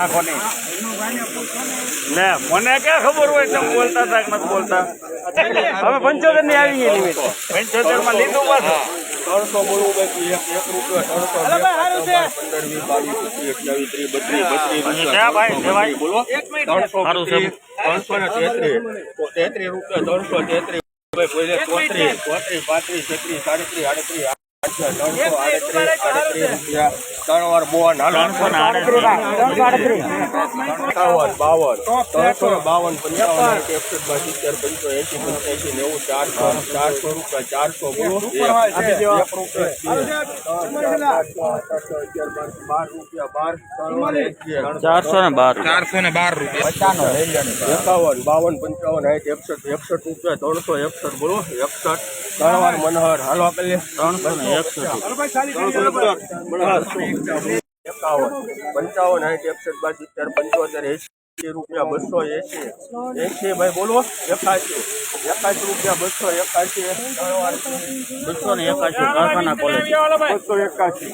આખો મને ક્યાં ખબર હોય તમે બોલતા હતા કે નથી બોલતા? હવે પંચોતેરની આવી ગઈ લિમિટ પંચોતેરમાં લીધું પાછું. ત્રણસો બોલવું બાકી એક એક રૂપિયો ને તેત્રીસ પાંત્રીસ છત્રીસ સાડત્રીસ આડત્રીસ આડત્રીસ, આડત્રીસ આડત્રીસ રૂપિયા. ત્રણ વાર બોન હાલો. ત્રણસો ને બાવન. ત્રણસો ને બાવન પંચાવન. બાર સિત્તેર પંચો એસી પંચ્યાસી નેવું ચારસો ચારસો રૂપિયા ચારસો ત્રણ, ત્રણ ચારસો ને બાર ચારસો ને બાર રૂપિયા. એકાવન બાવન પંચાવન સાઠ એકસઠ એકસઠ રૂપિયા ત્રણસો એકસઠ બોલો એકસઠ ત્રણ વાર મનહર. હાલો કરીએ. ત્રણસો ને એકસઠ. એકાવન. પંચાવન આઠ એકસઠ બાર સિત્તેર પંચોતેર એસી. રૂપિયા બસો એસી એસી ભાઈ બોલો એકાશી એકાશી રૂપિયા બસો એકાશી ત્રણ વાર બસો ને એકાશી કારખાના કોલેજ બસો એકાશી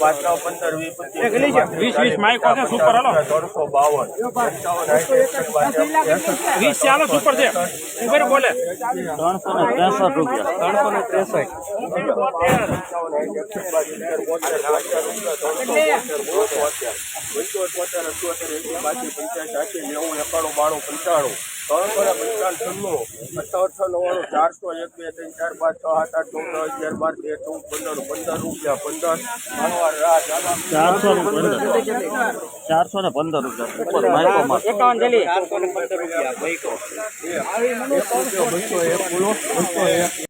પાછા પંદર વીસ પચીસ વીસ વીસ માઇક છે સુપર હાલો ત્રણસો બાવન વીસ ચાલો સુપર છે ઉભેર બોલે ત્રણસો ને ત્રેસઠ રૂપિયા ત્રણસો ને ત્રેસઠ નેવું એકાણું બાણું પંચાણું ત્રણસો પંચાવન છન્નું અઠાવનસો નવ્વાણું ચારસો એક બે ત્રણ ચાર પાંચ છ સાત આઠ નવ દસ અગિયાર બાર તેર ચૌદ પંદર પંદર રૂપિયા. પંદર ચારસો ને પંદર ચારસો ને પંદર રૂપિયા. એકાવન રૂપિયા પંચોતેર બોલો બસો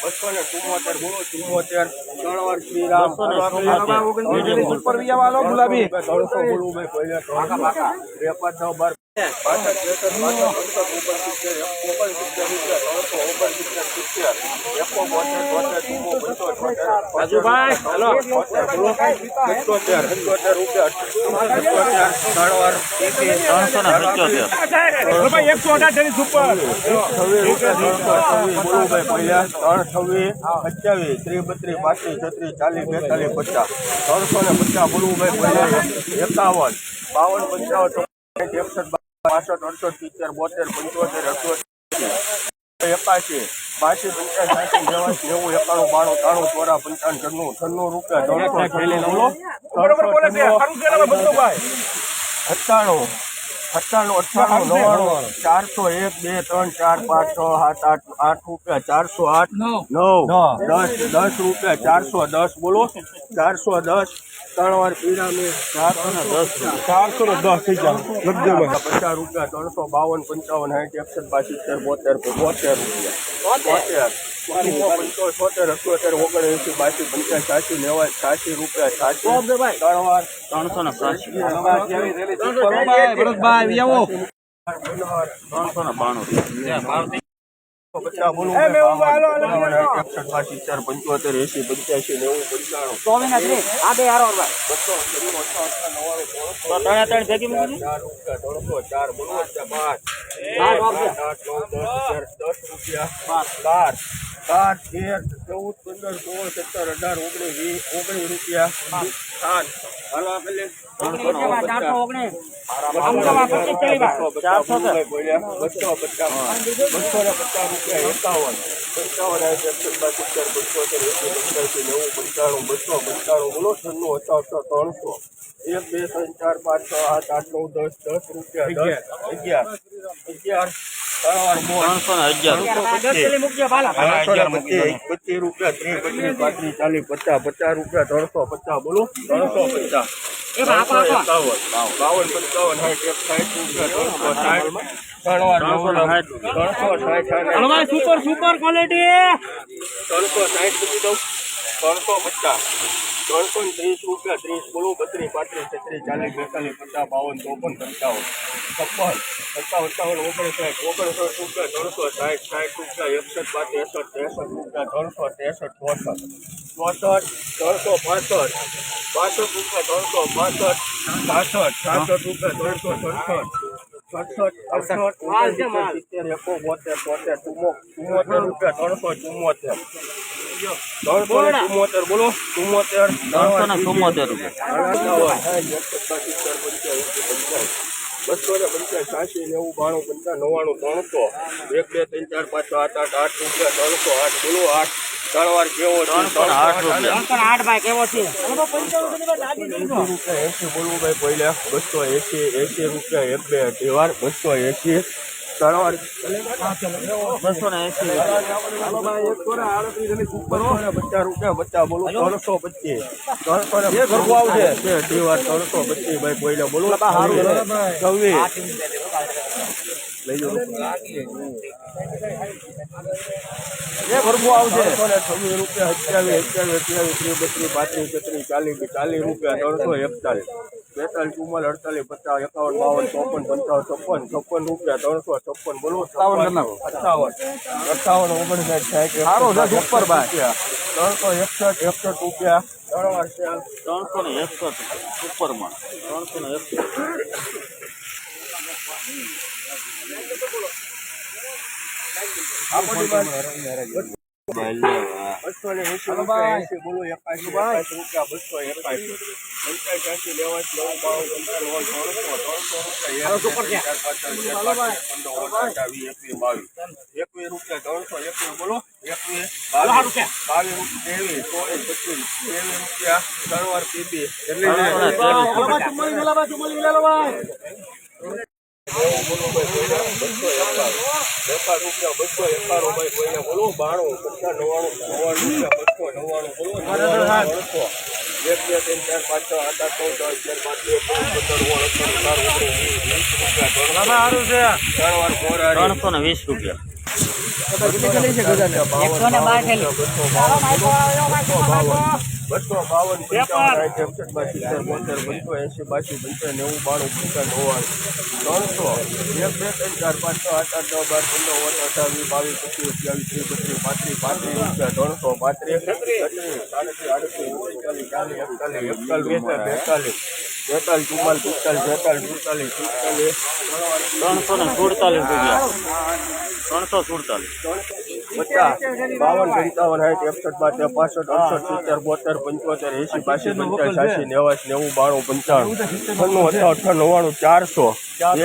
બસો ને ચુમ્મોતેર ગુણો ચુમ્મોતેર ત્રણ વર્ષ શ્રીરામ ગુલાબી ત્રણસો બાર પાછળ ત્રેસઠ પાછળ ત્રણસો ઓગણસિત્તેર સિત્તેર એકો બોતેર તોતેર ચુમ્મો પંચોતેર રાજુભાઈ, હેલો. પંચોતેર પંચોતેર રૂપિયા પંચોતેર ત્રણ ત્રણસો ને પંચોતેર એકસો અઢાર છવ્વીસ રૂપિયા ત્રણસો છવ્વીસ બોલું ભાઈ પહેલા ત્રણ છવ્વીસ અઠ્યાવીસ ત્રીસ બત્રીસ પાંત્રીસ છત્રીસ ચાલીસ બેતાલીસ પચાસ. ત્રણસો ને પચાસ બોલવું પહેલા એકાવન બાવન પંચાવન એકસઠ બાસઠ અડસઠ સિત્તેર બોતેર પંચોતેર અઠ્યોતેર એકાશી બાસી પંચાસી નેવાસી નેવું એકાણું બાણું ત્રાણું ચોરા પંચાવન છન્નું છન્નું રૂપિયા. ત્રણસો અઠ્ઠાણું અઠ્ઠાણું અઠ્ઠાણું નવ્વાણું ચારસો એક બે ત્રણ ચાર પાંચ છ સાત આઠ આઠ રૂપિયા ચારસો આઠ નવ. દસ દસ રૂપિયા ચારસો દસ બોલો. ચારસો દસ ત્રણ વાર પીરામી ચારસો ને દસ ચારસો ને દસ થઈ જાય પચાસ રૂપિયા ત્રણસો બાવન પંચાવન સાઠ એકસઠ બાસિત્તેર બોતેર બોતેર રૂપિયા. બોતેર. પંચોતેર છોતેર અઠ્યોતેર ઓગણએંસી બાસી પંચાસ રૂપિયા છ્યાસી ત્રણ ત્રણસો ને ત્રણસો ને બાણું. પંચોતેર એસી પંચ્યાસી નેવું પંચાણું. ચાર રૂપિયા ત્રણસો ચાર બોલો પાંચ આઠ આઠ નવ દસ અગિયાર દસ રૂપિયા બાર. બાર તેર ચૌદ પંદર સોળ સત્તર અઢાર ઓગણીસ વીસ ઓગણીસ રૂપિયા સાત હાલો આપેલ પચાસ ને પચાસ રૂપિયા એકાવન પંચાવન બાસઠ પંચોતેર એસી પંચ્યાસી નેવું પંચાણું બસો પંચાણું બોલો છન્નું અઠાવસો ત્રણસો એક બે ત્રણ ચાર પાંચ છ આઠ આઠ નવ દસ દસ રૂપિયા દસ અગિયાર અગિયાર ત્રણસો ને ત્રીસ પાંત્રીસ પચાસ રૂપિયા ત્રણસો સુપર સુપર ક્વોલિટી ત્રણસો સાઠ સુધી દઉં ત્રણસો પચાસ ત્રણસો ને ત્રીસ રૂપિયા ત્રીસ બોલું બત્રીસ પાંત્રીસ છત્રીસ ચાલીસ બેતાલીસ પચાસ બાવન ચોપન પંચાવન છપ્પન સત્તાવન અઠાવન ઓગણસાઠ ઓગણસાઠ રૂપિયા ત્રણસો સાઠ સાઠ રૂપિયા. એકસઠ પાંચ એકસઠ ત્રેસઠ રૂપિયા ત્રણસો ત્રેસઠ ચોસઠ ચોસઠ ત્રણસો પાસઠ પાસઠ રૂપિયા. ત્રણસો પાસઠ સાસઠ સાસઠ રૂપિયા ત્રણસો સડસઠ ચુમ્મોતેર બોલો ચુમ્મોતેર ત્રણસો ને ચુમ્મોતેર રૂપિયા બસો ને પંચાસ છ્યાસી નેવું બાણું પંચાસ નવ્વાણું ત્રણસો એક બે ત્રણ ચાર પાંચ છ આઠ આઠ આઠ રૂપિયા ત્રણસો આઠ કિલો આઠ. ત્રણ વાર કેવો છે? ત્રણસો આઠ રૂપિયા. એંસી રૂપિયા એંસી બોલવું ભાઈ પહેલા બસો એસી એસી રૂપિયા એક બે અઢી વાર બસો એંસી. રૂપિયા એ ભરવું આવશે છવ્વીસ રૂપિયા અઠ્યાવીસ અઠ્યાવીસ અઠ્યાવીસ ત્રીસ બત્રીસ પાંત્રીસ છત્રીસ ચાલીસ ચાલીસ રૂપિયા ત્રણસો એકતાલીસ બેતાલીસ ચુમ્માલ અડતાલીસ પચાસ એકાવન બાવન ચોપન પંચાવન છપ્પન છપ્પન રૂપિયા ત્રણસો છપ્પન બોલો. અઠાવન અઠાવન. અઠાવન ઓગણસાઠ સાઠ સારો છે સુપર ભાઈ. ત્રણસો એકસઠ એકસઠ રૂપિયા. ત્રણસો ને એકસઠ સુપરમાં. ત્રણસો ને એકસઠ. બસો ને એંસી રૂપિયા એંસી બોલો એકાશી એકાશી રૂપિયા બસો એકાશી બસો એકાણું ભાઈ બોલો બાણું પચાસ નવ્વાણું નવ્વાણું રૂપિયા બસો નવ્વાણું બોલો બે પાંચ આઠ આઠ નવ ફોર હારી. ત્રણસો ને વીસ રૂપિયા બસો બાવન પંચાવન સાઠ એકસઠ બાસી બોતેર પંચો એંસી બાસી પંચાવન નેવું બાણું પંચાવન નવ્વાણું ત્રણસો. એક બે ત્રણ ચાર પાંચ છ આઠ આઠ નવ બાર પંદર ઓગણ અઠાવીસ બાવીસ પચીસ અઠ્યાવીસ ત્રીસ બત્રીસ પાંત્રીસ પાંત્રીસ ત્રણસો પાંત્રીસ છત્રીસ સાડત્રીસ આડત્રીસ ઓગણચાલીસ ચાલીસ એકતાલીસ એકતાલીસ બેતાલીસ બેતાલીસ ચુમ્માલીસ પિસ્તાલીસ બેતાલીસ સુડતાલીસ સુડતાલીસ ત્રણસો ને સુડતાલીસ રૂપિયા. ત્રણસો સુડતાલીસ. પચાસ બાવન પંચાવન સાઠ એકસઠ બાર પાસઠ અડસઠ સિત્તેર બોતેર પંચોતેર એસી પંચાસ નેવાસી નેવું બાણું પંચાણું છન્નું અઠાવન અઠાવન નવ્વાણું ચારસો.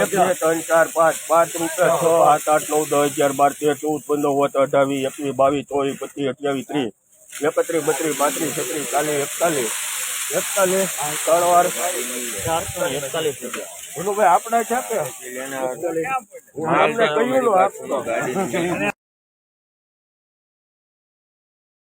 એક બે ત્રણ ચાર પાંચ પાંચ રૂપિયા છ સાત આઠ નવ દસ અગિયાર બાર તેર ચૌદ પંદર અઠાવીસ એકવીસ બાવીસ ચોવીસ પચીસ અઠ્યાવીસ ત્રીસ એકત્રીસ બત્રીસ પાંત્રીસ છત્રીસ ચાલીસ એકતાલીસ. એકતાલીસ ત્રણ વાર. ચારસો એકતાલીસ રૂપિયા. આપણે છે કે આપણે કહ્યું આપતો